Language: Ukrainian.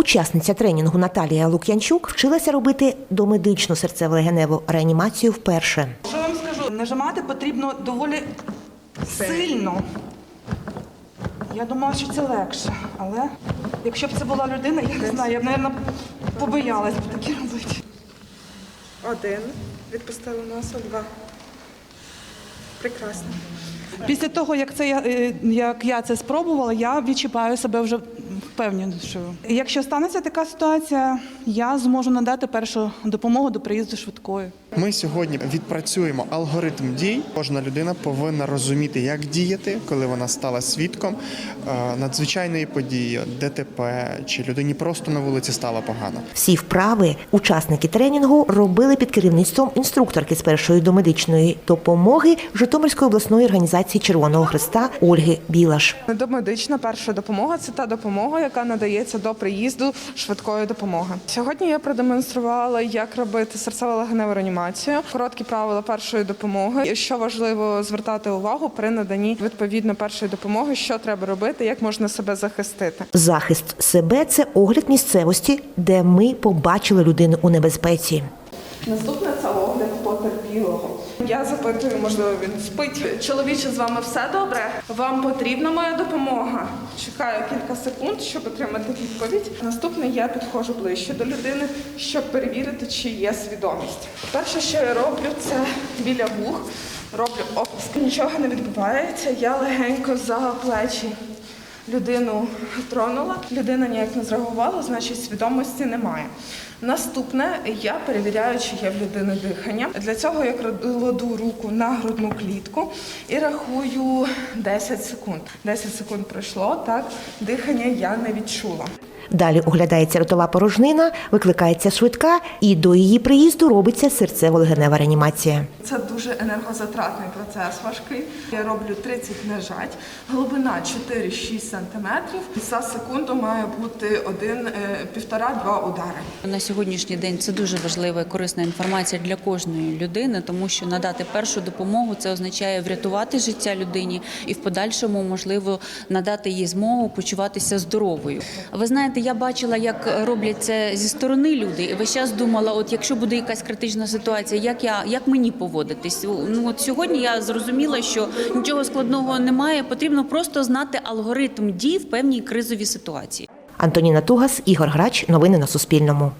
Учасниця тренінгу Наталія Лук'янчук вчилася робити домедичну серцево-легеневу реанімацію вперше. Що я вам скажу? Нажимати потрібно доволі сильно. Я думала, що це легше, але якщо б це була людина, я не знаю, я б, мабуть, побоялась б таке робити. Один. Відпустили носа. Два. Прекрасно. Після того, як це я, е, як я це спробувала, я відчуваю себе вже впевненішою. Якщо станеться така ситуація, я зможу надати першу допомогу до приїзду швидкої. Ми сьогодні відпрацюємо алгоритм дій. Кожна людина повинна розуміти, як діяти, коли вона стала свідком е, надзвичайної події, ДТП чи людині просто на вулиці стало погано. Всі вправи учасники тренінгу робили під керівництвом інструкторки з першої домедичної допомоги Житомирської обласної організації Червоного Христа Ольги Білаш. Домедична перша допомога це та допомога, яка надається до приїзду швидкої допомоги. Сьогодні я продемонструвала, як робити серцево-легеневу реанімацію, короткі правила першої допомоги. І Що важливо звертати увагу при наданні відповідно першої допомоги, що треба робити, як можна себе захистити. Захист себе це огляд місцевості, де ми побачили людину у небезпеці. Наступне це огляд потерпілого. Я запитую, можливо, він спить. Чоловіче, з вами все добре? Вам потрібна моя допомога? Чекаю кілька секунд, щоб отримати відповідь. Наступне я підходжу ближче до людини, щоб перевірити, чи є свідомість. Перше, що я роблю, це біля вух. Роблю опуск. Нічого не відбувається. Я легенько за плечі людину тронула, людина ніяк не зреагувала, значить свідомості немає. Наступне я перевіряю, чи є в людини дихання. Для цього я кладу руку на грудну клітку і рахую 10 секунд. 10 секунд пройшло, так дихання я не відчула. Далі оглядається ротова порожнина, викликається швидка, і до її приїзду робиться серцево-легенева реанімація. Це дуже енергозатратний процес важкий. Я роблю 30 нажать, глибина 4-6 см. За секунду має бути один, е, півтора-два удари. На сьогоднішній день це дуже важлива і корисна інформація для кожної людини, тому що надати першу допомогу це означає врятувати життя людині і в подальшому можливо надати їй змогу почуватися здоровою. Ви знаєте, я бачила, як роблять це зі сторони люди, і весь час думала, от якщо буде якась критична ситуація, як я як мені поводитись? Ну от сьогодні я зрозуміла, що нічого складного немає. Потрібно просто знати алгоритм дій в певній кризовій ситуації. Антоніна Тугас, Ігор Грач. Новини на Суспільному.